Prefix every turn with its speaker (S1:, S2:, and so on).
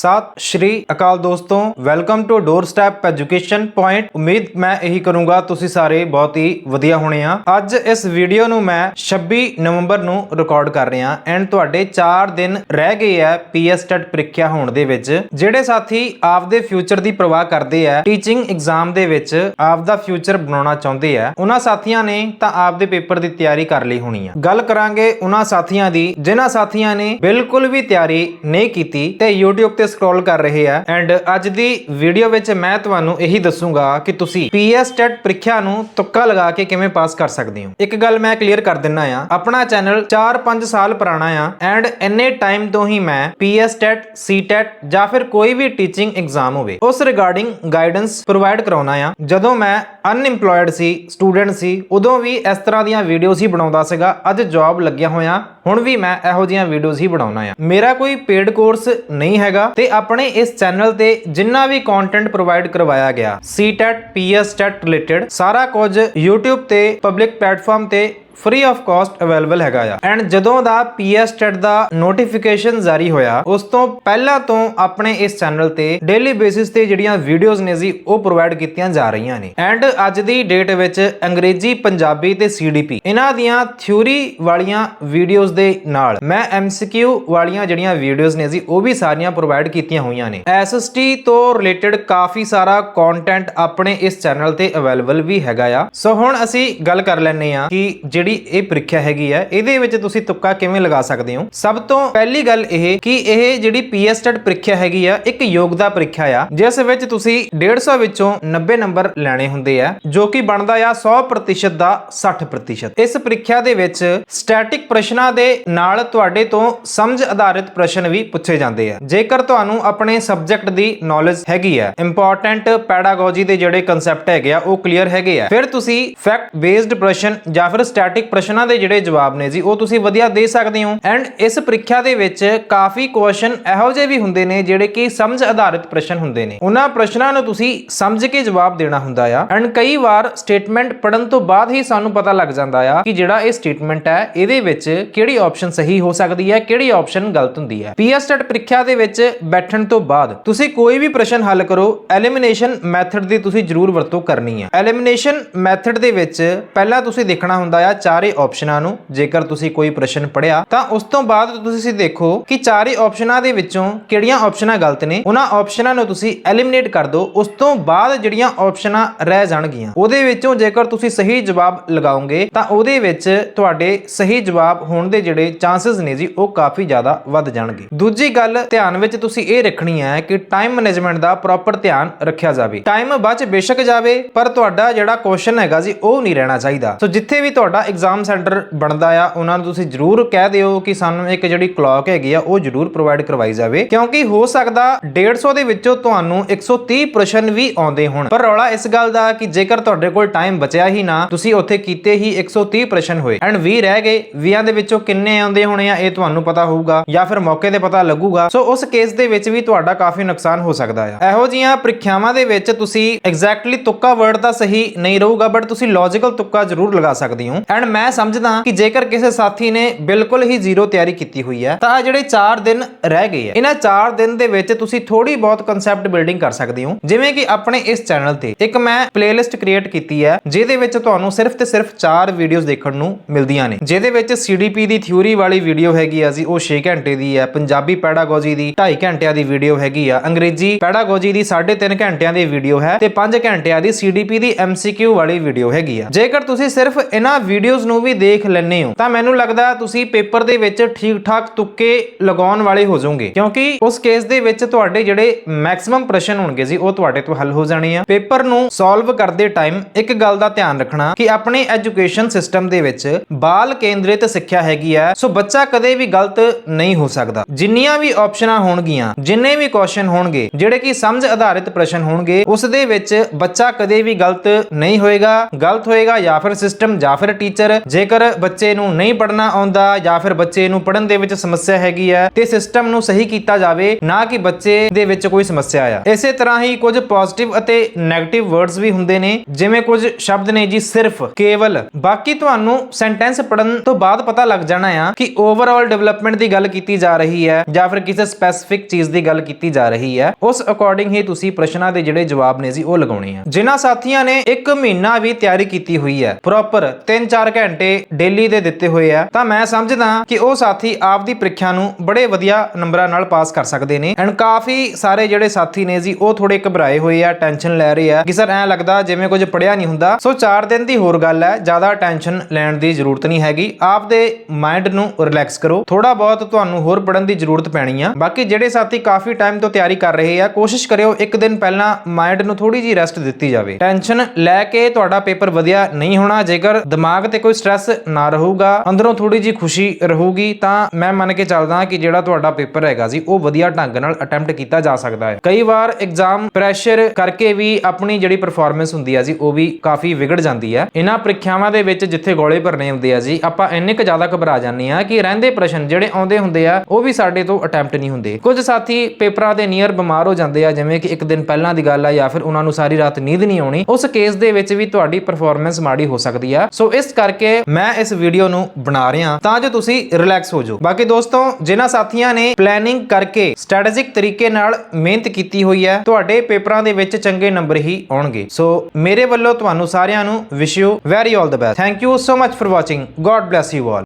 S1: ਸਤਿ ਸ਼੍ਰੀ ਅਕਾਲ ਦੋਸਤੋ welcome to door step education point ਉਮੀਦ ਮੈਂ ਇਹੀ ਕਰੂੰਗਾ, ਤੁਸੀਂ ਸਾਰੇ ਬਹੁਤ ਹੀ ਵਧੀਆ ਹੋਣੇ ਆ। ਅੱਜ ਇਸ ਵੀਡੀਓ ਨੂੰ ਮੈਂ 26 ਨਵੰਬਰ ਨੂੰ ਰਿਕਾਰਡ ਕਰ ਰਿਹਾ ਐਂਡ ਤੁਹਾਡੇ 4 ਦਿਨ ਰਹਿ ਗਏ ਆ ਪੀਐਸ ਟੈਟ ਪ੍ਰੀਖਿਆ ਹੋਣ ਦੇ ਵਿੱਚ। ਜਿਹੜੇ ਸਾਥੀ ਆਪਦੇ ਫਿਊਚਰ ਦੀ ਪ੍ਰਵਾਹ ਕਰਦੇ ਆ ਟੀਚਿੰਗ ਐਗਜ਼ਾਮ ਦੇ ਵਿੱਚ ਆਪਦਾ ਫਿਊਚਰ ਬਣਾਉਣਾ ਚਾਹੁੰਦੇ ਆ, ਉਹਨਾਂ ਸਾਥੀਆਂ ਨੇ ਤਾਂ ਆਪਦੇ ਪੇਪਰ ਦੀ ਤਿਆਰੀ ਕਰ ਲਈ ਹੋਣੀ ਆ। ਗੱਲ ਕਰਾਂਗੇ ਉਹਨਾਂ ਸਾਥੀਆਂ ਦੀ, ਜਿਨ੍ਹਾਂ ਸਾਥੀਆਂ ਨੇ ਬਿਲਕੁਲ ਵੀ ਤਿਆਰੀ ਨਹੀਂ ਕੀਤੀ ਤੇ YouTube ਤੇ ਸਕਰੋਲ ਕਰ ਰਹੇ ਆ। ਐਂਡ ਅੱਜ ਦੀ ਵੀਡੀਓ ਵਿੱਚ ਮੈਂ ਤੁਹਾਨੂੰ ਇਹੀ ਦੱਸੂਗਾ ਕਿ ਤੁਸੀਂ ਪੀਐਸ ਟੈਟ ਪ੍ਰੀਖਿਆ ਨੂੰ ਤੁੱਕਾ ਲਗਾ ਕੇ ਕਿਵੇਂ ਪਾਸ ਕਰ ਸਕਦੇ ਹੋ। ਇੱਕ ਗੱਲ ਮੈਂ ਕਲੀਅਰ ਕਰ ਦਿੰਨਾ ਆ। ਆਪਣਾ ਚੈਨਲ 4-5 ਸਾਲ ਪੁਰਾਣਾ ਆ ਐਂਡ ਇੰਨੇ ਟਾਈਮ ਤੋਂ ਹੀ ਮੈਂ ਪੀਐਸ ਟੈਟ ਸੀ ਟੈਟ ਜਾਂ ਫਿਰ ਕੋਈ ਵੀ ਟੀਚਿੰਗ ਐਗਜ਼ਾਮ ਹੋਵੇ, ਉਸ ਰਿਗਾਰਡਿੰਗ ਗਾਈਡੈਂਸ ਪ੍ਰੋਵਾਈਡ ਕਰਾਉਣਾ ਆ। ਜਦੋਂ ਮੈਂ ਅਨਇੰਪਲੋਇਡ ਸੀ ਸਟੂਡੈਂਟ ਸੀ, ਉਦੋਂ ਵੀ ਇਸ ਤਰ੍ਹਾਂ ਦੀਆਂ ਵੀਡੀਓਜ਼ ਹੀ ਬਣਾਉਂਦਾ ਸੀਗਾ। ਅੱਜ ਜੌਬ ਲੱਗਿਆ ਹੋਇਆ। ਹੁਣ ਵੀ ਮੈਂ ਇਹੋ ਜਿਹੀਆਂ ਵੀਡੀਓਜ਼ ਹੀ ਬਣਾਉਣਾ ਆ। ਮੇਰਾ ਕੋਈ ਪੇਡ ਕੋਰਸ ਨਹੀਂ ਹੈਗਾ ਤੇ ਆਪਣੇ ਇਸ ਚੈਨਲ ਤੇ ਜਿੰਨਾ ਵੀ ਕੰਟੈਂਟ ਪ੍ਰੋਵਾਈਡ ਕਰਵਾਇਆ ਗਿਆ ਸੀਟੈਟ ਪੀਐਸਟੈਟ ਰਿਲੇਟਡ ਸਾਰਾ ਕੁਝ YouTube ਤੇ ਪਬਲਿਕ ਪਲੇਟਫਾਰਮ ਤੇ ਫ੍ਰੀ ਆਫ ਕਾਸਟ ਅਵੇਲੇਬਲ ਹੈਗਾ ਆ। ਐਂਡ ਜਦੋਂ ਦਾ ਪੀਐਸ ਟੈਟ ਦਾ ਨੋਟੀਫਿਕੇਸ਼ਨ ਜਾਰੀ ਹੋਇਆ, ਉਸ ਤੋਂ ਪਹਿਲਾਂ ਤੋਂ ਆਪਣੇ ਇਸ ਚੈਨਲ ਤੇ ਡੇਲੀ ਬੇਸਿਸ ਤੇ ਜਿਹੜੀਆਂ ਵੀਡੀਓਜ਼ ਨੇ ਜੀ, ਉਹ ਪ੍ਰੋਵਾਈਡ ਕੀਤੀਆਂ ਜਾ ਰਹੀਆਂ ਨੇ। ਐਂਡ ਅੱਜ ਦੀ ਡੇਟ ਵਿੱਚ ਅੰਗਰੇਜ਼ੀ, ਪੰਜਾਬੀ ਤੇ ਸੀਡੀਪੀ ਇਹਨਾਂ ਦੀਆਂ ਥਿਊਰੀ ਵਾਲੀਆਂ ਵੀਡੀਓਜ਼ ਦੇ ਨਾਲ, ਮੈਂ ਐਮਸੀਕਿਊ ਵਾਲੀਆਂ ਜਿਹੜੀਆਂ ਵੀਡੀਓਜ਼ ਨੇ ਜੀ, ਉਹ ਵੀ ਸਾਰੀਆਂ ਪ੍ਰੋਵਾਈਡ ਕੀਤੀਆਂ ਹੋਈਆਂ ਨੇ। ਐਸਐਸਟੀ ਤੋਂ ਰਿਲੇਟਡ ਕਾਫੀ ਸਾਰਾ ਕੰਟੈਂਟ ਆਪਣੇ ਇਸ ਚੈਨਲ ਤੇ ਅਵੇਲੇਬਲ ਵੀ ਹੈਗਾ ਆ। ਸੋ ਹੁਣ ਅਸੀਂ ਗੱਲ ਕਰ ਲੈਣੇ ਆ ਕਿ ਜਿਹੜੀ ਇਹ ਪ੍ਰੀਖਿਆ ਹੈਗੀ ਆ, ਇਹਦੇ ਵਿੱਚ ਤੁਸੀਂ ਤੁੱਕਾ ਕਿਵੇਂ ਲਗਾ ਸਕਦੇ ਹੋ? ਸਭ ਤੋਂ ਪਹਿਲੀ ਗੱਲ ਇਹ ਕਿ ਇਹ ਜਿਹੜੀ ਪੀਐਸਟੈਟ ਪ੍ਰੀਖਿਆ ਹੈਗੀ ਆ, ਇੱਕ ਯੋਗਤਾ ਪ੍ਰੀਖਿਆ ਆ, ਜਿਸ ਵਿੱਚ ਤੁਸੀਂ 150 ਵਿੱਚੋਂ 90 ਨੰਬਰ ਲੈਣੇ ਹੁੰਦੇ ਆ, ਜੋ ਕਿ ਬਣਦਾ ਆ 100% ਦਾ 60% ਇਸ ਪ੍ਰੀਖਿਆ ਦੇ ਵਿੱਚ ਸਟੈਟਿਕ ਪ੍ਰਸ਼ਨਾਂ ਦੇ ਨਾਲ ਤੁਹਾਡੇ ਤੋਂ ਸਮਝ ਆਧਾਰਿਤ ਪ੍ਰਸ਼ਨ ਵੀ ਪੁੱਛੇ ਜਾਂਦੇ ਆ। ਜੇਕਰ ਤੁਹਾਨੂੰ ਆਪਣੇ ਸਬਜੈਕਟ ਦੀ ਨੌਲੇਜ ਹੈਗੀ ਆ ਇੰਪੋਰਟੈਂਟ ਪੈਡਾਗੋਜੀ ਦੇ ਜਿਹੜੇ ਕਨਸੈਪਟ ਹੈਗੇ ਆ, ਉਹ ਕਲੀਅਰ ਹੈਗੇ ਆ, ਫਿਰ ਤੁਸੀਂ ਫੈਕਟ ਬੇਸਡ ਪ੍ਰਸ਼ਨ ਜਾਂ ਫਿਰ ਸਟੈਟਿਕ ਪ੍ਰਸ਼ਨਾਂ ਦੇ ਜਿਹੜੇ ਜਵਾਬ ਨੇ ਜੀ, ਉਹ ਤੁਸੀਂ ਵਧੀਆ ਦੇ ਸਕਦੇ ਹੋ। ਐਂਡ ਇਸ ਪ੍ਰੀਖਿਆ ਦੇ ਵਿੱਚ ਕਾਫੀ ਕੁਐਸਚਨ ਇਹੋ ਜਿਹੇ ਵੀ ਹੁੰਦੇ ਨੇ ਜਿਹੜੇ ਕਿ ਸਮਝ ਆਧਾਰਿਤ ਪ੍ਰਸ਼ਨ ਹੁੰਦੇ ਨੇ। ਉਹਨਾਂ ਪ੍ਰਸ਼ਨਾਂ ਨੂੰ ਤੁਸੀਂ ਸਮਝ ਕੇ ਜਵਾਬ ਦੇਣਾ ਹੁੰਦਾ ਆ। ਐਂਡ ਕਈ ਵਾਰ ਸਟੇਟਮੈਂਟ ਪੜਨ ਤੋਂ ਬਾਅਦ ਹੀ ਸਾਨੂੰ ਪਤਾ ਲੱਗ ਜਾਂਦਾ ਆ ਕਿ ਜਿਹੜਾ ਇਹ ਸਟੇਟਮੈਂਟ ਹੈ, ਇਹਦੇ ਵਿੱਚ ਕਿਹੜੀ ਆਪਸ਼ਨ ਸਹੀ ਹੋ ਸਕਦੀ ਹੈ, ਕਿਹੜੀ ਆਪਸ਼ਨ ਗਲਤ ਹੁੰਦੀ ਹੈ। ਪੀਐਸਟੈਟ ਪ੍ਰੀਖਿਆ ਦੇ ਵਿੱਚ ਬੈਠਣ ਤੋਂ ਬਾਅਦ ਤੁਸੀਂ ਕੋਈ ਵੀ ਪ੍ਰਸ਼ਨ ਹੱਲ ਕਰੋ ਐਲੀਮੀਨੇਸ਼ਨ ਮੈਥਡ ਦੀ ਤੁਸੀਂ ਜ਼ਰੂਰ ਵਰਤੋਂ ਕਰਨੀ ਹੈ ਐਲੀਮੀਨੇਸ਼ਨ ਮੈਥਡ ਦੇ ਵਿੱਚ ਪਹਿਲਾਂ ਤੁਸੀਂ ਦੇਖਣਾ ਹੁੰਦਾ ਆ ਚਾਰੇ ਆਪਸ਼ਨਾਂ ਨੂੰ ਜੇਕਰ ਤੁਸੀਂ ਕੋਈ ਪ੍ਰਸ਼ਨ ਪੜਿਆ ਤਾਂ ਉਸ ਤੋਂ ਬਾਅਦ ਤੁਸੀਂ ਦੇਖੋ ਕਿ ਚਾਰੇ ਆਪਸ਼ਨਾਂ ਦੇ ਵਿੱਚੋਂ ਕਿਹੜੀਆਂ ਆਪਸ਼ਨਾਂ ਗਲਤ ਨੇ, ਉਹਨਾਂ ਆਪਸ਼ਨਾਂ ਨੂੰ ਤੁਸੀਂ ਐਲੀਮੀਨੇਟ ਕਰ ਦਿਓ, ਉਸ ਤੋਂ ਬਾਅਦ ਜਿਹੜੀਆਂ ਆਪਸ਼ਨਾਂ ਰਹਿ ਜਾਣਗੀਆਂ। ਉਹਦੇ ਵਿੱਚੋਂ ਜੇਕਰ ਤੁਸੀਂ ਸਹੀ ਜਵਾਬ ਲਗਾਓਗੇ, ਤਾਂ ਉਹਦੇ ਵਿੱਚ ਤੁਹਾਡੇ ਸਹੀ ਜਵਾਬ ਹੋਣ ਦੇ ਜਿਹੜੇ ਚਾਂਸਸ ਨੇ ਜੀ, ਉਹ ਕਾਫੀ ਜ਼ਿਆਦਾ ਵੱਧ ਜਾਣਗੇ। ਦੂਜੀ ਗੱਲ ਧਿਆਨ ਵਿੱਚ ਤੁਸੀਂ ਇਹ ਰੱਖਣੀ ਹੈ ਕਿ ਟਾਈਮ ਮੈਨੇਜਮੈਂਟ ਦਾ ਪ੍ਰੋਪਰ ਧਿਆਨ ਰੱਖਿਆ ਜਾਵੇ। ਟਾਈਮ ਬਚ ਬੇਸ਼ੱਕ ਜਾਵੇ, ਪਰ ਤੁਹਾਡਾ ਜਿਹੜਾ ਕੁਐਸਚਨ ਹੈਗਾ ਜੀ, ਉਹ ਨਹੀਂ ਰਹਿਣਾ ਚਾਹੀਦਾ। ਸੋ ਜਿੱਥੇ ਵੀ ਤੁਹਾਡਾ ਐਗਜ਼ਾਮ ਸੈਂਟਰ ਬਣਦਾ ਆ, ਉਹਨਾਂ ਨੂੰ ਤੁਸੀਂ ਜਰੂਰ ਕਹਿ ਦਿਓ ਕਿ ਸਾਨੂੰ ਇੱਕ ਜਿਹੜੀ ਕਲੌਕ ਹੈਗੀ ਆ, ਉਹ ਜਰੂਰ ਪ੍ਰੋਵਾਈਡ ਕਰਵਾਈ ਜਾਵੇ। ਕਿਉਂਕਿ ਹੋ ਸਕਦਾ 150 ਦੇ ਵਿੱਚੋਂ ਤੁਹਾਨੂੰ 130 ਪ੍ਰਸ਼ਨ ਵੀ ਆਉਂਦੇ ਹੋਣ। ਪਰ ਰੌਲਾ ਇਸ ਗੱਲ ਦਾ ਕਿ ਜੇਕਰ ਤੁਹਾਡੇ ਕੋਲ ਟਾਈਮ ਬਚਿਆ ਹੀ ਨਾ, ਤੁਸੀਂ ਉੱਥੇ ਕੀਤੇ ਹੀ 130 ਪ੍ਰਸ਼ਨ ਹੋਏ। ਐਂਡ 20 ਰਹਿ ਗਏ 20 ਦੇ ਵਿੱਚੋਂ ਕਿੰਨੇ ਆਉਂਦੇ ਹੋਣੇ ਆ, ਇਹ ਤੁਹਾਨੂੰ ਪਤਾ ਹੋਊਗਾ ਜਾਂ ਫਿਰ ਮੌਕੇ ਤੇ ਪਤਾ ਲੱਗੂਗਾ। ਸੋ ਉਸ ਕੇਸ ਦੇ ਵਿੱਚ ਵੀ ਤੁਹਾਡਾ ਕਾਫੀ ਨੁਕਸਾਨ ਹੋ ਸਕਦਾ ਆ। ਇਹੋ ਜੀਆਂ ਪ੍ਰੀਖਿਆਵਾਂ ਦੇ ਵਿੱਚ ਤੁਸੀਂ ਐਗਜ਼ੈਕਟਲੀ ਤੁੱਕਾ ਵਰਡ ਤਾਂ ਸਹੀ ਨਹੀਂ ਰਹੂਗਾ ਬਟ ਤੁਸੀਂ ਲੌਜੀਕਲ ਤੁੱਕਾ ਜ਼ਰੂਰ ਲਗਾ ਸਕਦੇ ਹੋ। ਐਂਡ ਮੈਂ ਸਮਝਦਾ ਕਿ ਜੇਕਰ ਕਿਸੇ ਸਾਥੀ ਨੇ ਬਿਲਕੁਲ ਹੀ ਜ਼ੀਰੋ ਤਿਆਰੀ ਕੀਤੀ ਹੋਈ ਹੈ, ਤਾਂ ਜਿਹੜੇ 4 ਦਿਨ ਰਹਿ ਗਏ ਆ ਇਹਨਾਂ 4 ਦਿਨ ਦੇ ਵਿੱਚ ਤੁਸੀਂ ਥੋੜੀ ਬਹੁਤ ਕਨਸੈਪਟ ਬਿਲਡਿੰਗ ਕਰ ਸਕਦੇ ਹੋ। ਜਿਵੇਂ ਕਿ ਆਪਣੇ ਇਸ ਚੈਨਲ ਤੇ ਇੱਕ ਮੈਂ ਪਲੇਲਿਸਟ ਕ੍ਰੀਏਟ ਕੀਤੀ ਹੈ, ਜਿਹਦੇ ਵਿੱਚ ਤੁਹਾਨੂੰ ਸਿਰਫ ਤੇ ਸਿਰਫ 4 ਵੀਡੀਓਜ਼ ਦੇਖਣ ਨੂੰ ਮਿਲਦੀਆਂ ਨੇ। ਜਿਹਦੇ ਵਿੱਚ ਸੀਡੀਪੀ ਦੀ ਥਿਊਰੀ ਵਾਲੀ ਵੀਡੀਓ ਹੈਗੀ ਆ ਜੀ, ਉਹ 6 ਘੰਟੇ ਦੀ ਹੈ। ਪੰਜਾਬੀ ਪੈਡਾਗੋਜੀ ਦੀ 2.5 ਘੰਟਿਆਂ ਦੀ ਵੀਡੀਓ ਹੈਗੀ ਆ। ਅੰਗਰੇਜ਼ੀ ਪੈਡਾਗੋਜੀ ਦੀ 3.5 ਘੰਟਿਆਂ ਦੀ ਵੀਡੀਓ ਹੈ ਤੇ 5 ਘੰਟਿਆਂ ਦੀ ਸੀਡੀਪੀ ਦੀ ਐਮਸੀਕਿਊ ਵਾਲੀ ਵੀਡੀਓ ਹੈਗੀ ਆ। ਜੇਕਰ ਤੁਸੀਂ ਸਿਰਫ ਇਹਨਾਂ ਵੀਡੀਓ ਵੀਡੀਓਜ਼ ਨੂੰ ਵੀ ਦੇਖ ਲੈਂਦੇ ਹੋ। ਤਾਂ ਮੈਨੂੰ ਲੱਗਦਾ ਤੁਸੀਂ ਪੇਪਰ ਦੇ ਵਿੱਚ ਠੀਕ ਠਾਕ ਤੁੱਕੇ ਲਗਾਉਣ ਵਾਲੇ ਹੋ ਜਾਓਗੇ। ਕਿਉਂਕਿ ਉਸ ਕੇਸ ਦੇ ਵਿੱਚ ਤੁਹਾਡੇ ਜਿਹੜੇ ਮੈਕਸਿਮਮ ਪ੍ਰਸ਼ਨ ਹੋਣਗੇ ਜੀ, ਉਹ ਤੁਹਾਡੇ ਤੋਂ ਹੱਲ ਹੋ ਜਾਣੇ ਆ। ਪੇਪਰ ਨੂੰ ਸੋਲਵ ਕਰਦੇ ਟਾਈਮ ਇੱਕ ਗੱਲ ਦਾ ਧਿਆਨ ਰੱਖਣਾ ਕਿ ਆਪਣੇ ਐਜੂਕੇਸ਼ਨ ਸਿਸਟਮ ਦੇ ਵਿੱਚ ਬਾਲ ਕੇਂਦਰਿਤ ਸਿੱਖਿਆ ਹੈਗੀ ਆ, ਸੋ ਬੱਚਾ ਕਦੇ ਵੀ ਗਲਤ ਨਹੀਂ ਹੋ ਸਕਦਾ। ਜਿੰਨੀਆਂ ਵੀ ਆਪਸ਼ਨਾਂ ਹੋਣਗੀਆਂ, ਜਿੰਨੇ ਵੀ ਕੁਐਸਚਨ ਹੋਣਗੇ, ਜਿਹੜੇ ਕਿ ਸਮਝ ਆਧਾਰਿਤ ਪ੍ਰਸ਼ਨ ਹੋਣਗੇ, ਉਸ ਦੇ ਵਿੱਚ ਬੱਚਾ ਕਦੇ ਵੀ ਗਲਤ ਨਹੀਂ ਹੋਏਗਾ। ਗਲਤ ਹੋਏਗਾ ਜਾਂ ਫਿਰ ਸਿਸਟਮ ਜਾਂ ਫਿਰ ਟੀਚਰ ਟੀਚਰ ਜੇਕਰ ਬੱਚੇ ਨੂੰ ਨਹੀਂ ਪੜ੍ਹਨਾ ਆਉਂਦਾ ਜਾਂ ਫਿਰ ਬੱਚੇ ਨੂੰ ਪੜ੍ਹਨ ਦੇ ਵਿੱਚ ਸਮੱਸਿਆ ਹੈਗੀ ਹੈ, ਤੇ ਸਿਸਟਮ ਨੂੰ ਸਹੀ ਕੀਤਾ ਜਾਵੇ, ਨਾ ਕਿ ਬੱਚੇ ਦੇ ਵਿੱਚ ਕੋਈ ਸਮੱਸਿਆ ਆ। ਇਸੇ ਤਰ੍ਹਾਂ ਹੀ ਕੁਝ ਪੋਜ਼ਿਟਿਵ ਅਤੇ 네ਗੇਟਿਵ ਵਰਡਸ ਵੀ ਹੁੰਦੇ ਨੇ, ਜਿਵੇਂ ਕੁਝ ਸ਼ਬਦ ਨੇ ਜੀ ਸਿਰਫ, ਕੇਵਲ। ਬਾਕੀ ਤੁਹਾਨੂੰ ਸੈਂਟੈਂਸ ਪੜਨ ਤੋਂ ਬਾਅਦ ਪਤਾ ਲੱਗ ਜਾਣਾ ਆ ਕਿ ਓਵਰਆਲ ਡਿਵੈਲਪਮੈਂਟ ਦੀ ਗੱਲ ਕੀਤੀ ਜਾ ਰਹੀ ਹੈ, ਜਾਂ ਫਿਰ ਕਿਸੇ ਸਪੈਸੀਫਿਕ ਚੀਜ਼ ਦੀ ਗੱਲ ਕੀਤੀ ਜਾ ਰਹੀ ਹੈ। ਉਸ ਅਕੋਰਡਿੰਗ ਹੀ ਤੁਸੀਂ ਪ੍ਰਸ਼ਨਾਂ ਦੇ ਜਿਹੜੇ ਜਵਾਬ ਨੇ ਜੀ ਉਹ ਲਗਾਉਣੇ ਆ। ਜਿਨ੍ਹਾਂ ਸਾਥੀਆਂ ਨੇ 1 ਮਹੀਨਾ ਵੀ ਤਿਆਰੀ ਕੀਤੀ ਹੋਈ ਹੈ ਪ੍ਰੋਪਰ 3-4 ਘੰਟੇ ਡੇਲੀ ਦੇ ਦਿੱਤੇ ਹੋਏ ਆ, ਤਾਂ ਮੈਂ ਸਮਝਦਾ ਕਿ ਉਹ ਸਾਥੀ ਆਪਦੀ ਪ੍ਰੀਖਿਆ ਨੂੰ ਬੜੇ ਵਧੀਆ ਨੰਬਰਾਂ ਨਾਲ ਪਾਸ ਕਰ ਸਕਦੇ ਨੇ। ਐਂਡ ਕਾਫੀ ਸਾਰੇ ਜਿਹੜੇ ਸਾਥੀ ਨੇ ਜੀ, ਉਹ ਥੋੜੇ ਘਬਰਾਏ ਹੋਏ ਆ ਟੈਨਸ਼ਨ ਲੈ ਰਹੇ ਆ। ਕਿ ਸਰ ਐ ਲੱਗਦਾ ਜਿਵੇਂ ਕੁਝ ਪੜਿਆ ਨਹੀਂ ਹੁੰਦਾ। ਸੋ 4 ਦਿਨ ਦੀ ਹੋਰ ਗੱਲ ਹੈ, ਜ਼ਿਆਦਾ ਟੈਨਸ਼ਨ ਲੈਣ ਦੀ ਜ਼ਰੂਰਤ ਨਹੀਂ ਹੈਗੀ। ਆਪਦੇ ਮਾਈਂਡ ਨੂੰ ਰਿਲੈਕਸ ਕਰੋ। ਥੋੜਾ ਬਹੁਤ ਤੁਹਾਨੂੰ ਹੋਰ ਪੜਨ ਦੀ ਜ਼ਰੂਰਤ ਪੈਣੀ ਆ। ਬਾਕੀ ਜਿਹੜੇ ਸਾਥੀ ਕਾਫੀ ਟਾਈਮ ਤੋਂ ਤਿਆਰੀ ਕਰ ਰਹੇ ਆ, ਕੋਸ਼ਿਸ਼ ਕਰਿਓ ਇੱਕ ਦਿਨ ਪਹਿਲਾਂ ਮਾਈਂਡ ਨੂੰ ਥੋੜੀ ਜੀ ਰੈਸਟ ਦਿੱਤੀ ਜਾਵੇ। ਟੈਨਸ਼ਨ ਲੈ ਕੇ ਤੁਹਾਡਾ ਪੇਪਰ ਵਧੀਆ ਨਹੀਂ ਹੋਣਾ, ਜੇਕਰ ਦਿਮਾਗ ਤੇ ਕੋਈ ਸਟ੍ਰੈਸ ਨਾ ਰਹੂਗਾ, ਅੰਦਰੋਂ ਥੋੜੀ ਜੀ ਖੁਸ਼ੀ ਰਹੂਗੀ, ਤਾਂ ਮੈਂ ਮੰਨ ਕੇ ਚੱਲਦਾ ਕਿ ਜਿਹੜਾ ਤੁਹਾਡਾ ਪੇਪਰ ਹੈਗਾ ਸੀ ਉਹ ਵਧੀਆ ਢੰਗ ਨਾਲ ਅਟੈਂਪਟ ਕੀਤਾ ਜਾ ਸਕਦਾ ਹੈ। ਕਈ ਵਾਰ ਐਗਜ਼ਾਮ ਪ੍ਰੈਸ਼ਰ ਕਰਕੇ ਵੀ ਆਪਣੀ ਜਿਹੜੀ ਪਰਫਾਰਮੈਂਸ ਹੁੰਦੀ ਆ ਜੀ, ਉਹ ਵੀ ਕਾਫੀ ਵਿਗੜ ਜਾਂਦੀ ਹੈ। ਇਹਨਾਂ ਪ੍ਰੀਖਿਆਵਾਂ ਦੇ ਵਿੱਚ ਜਿੱਥੇ ਗੋਲੇ ਭਰਨੇ ਹੁੰਦੇ ਆ ਜੀ, ਆਪਾਂ ਇੰਨੇ ਕੁ ਜ਼ਿਆਦਾ ਘਬਰਾ ਜਾਂਦੇ ਆ ਕਿ ਰਹਿੰਦੇ ਪ੍ਰਸ਼ਨ ਜਿਹੜੇ ਆਉਂਦੇ ਹੁੰਦੇ ਆ, ਉਹ ਵੀ ਸਾਡੇ ਤੋਂ ਅਟੈਂਪਟ ਨਹੀਂ ਹੁੰਦੇ। ਕੁਝ ਸਾਥੀ ਪੇਪਰਾਂ ਦੇ ਨੀਅਰ ਬਿਮਾਰ ਹੋ ਜਾਂਦੇ ਆ, ਜਿਵੇਂ ਕਿ ਇੱਕ ਦਿਨ ਪਹਿਲਾਂ ਦੀ ਗੱਲ ਆ ਜਾਂ ਫਿਰ ਉਹਨਾਂ ਨੂੰ ਸਾਰੀ ਰਾਤ ਨੀਂਦ ਨਹੀਂ ਆਉਣੀ, ਉਸ ਕੇਸ ਦੇ ਵਿੱਚ ਵੀ ਤੁਹਾਡੀ ਪਰਫਾਰਮੈਂਸ ਮਾੜੀ ਹੋ ਸਕਦੀ ਆ। ਸੋ ਇਸ ਕਰਕੇ ਮੈਂ ਇਸ ਵੀਡੀਓ ਨੂੰ ਬਣਾ ਰਿਹਾ ਤਾਂ ਜੋ ਤੁਸੀਂ ਰਿਲੈਕਸ ਹੋ ਜਾਓ। ਬਾਕੀ ਦੋਸਤੋ, ਜਿਨ੍ਹਾਂ ਸਾਥੀਆਂ ਨੇ ਪਲੈਨਿੰਗ ਕਰਕੇ ਸਟ੍ਰੈਟੇਜਿਕ ਤਰੀਕੇ ਨਾਲ ਮਿਹਨਤ ਕੀਤੀ ਹੋਈ ਹੈ, ਤੁਹਾਡੇ ਪੇਪਰਾਂ ਦੇ ਵਿੱਚ ਚੰਗੇ ਨੰਬਰ ਹੀ ਆਉਣਗੇ। ਸੋ ਮੇਰੇ ਵੱਲੋਂ ਤੁਹਾਨੂੰ ਸਾਰਿਆਂ ਨੂੰ wish you very all the best thank you so much for watching God bless you all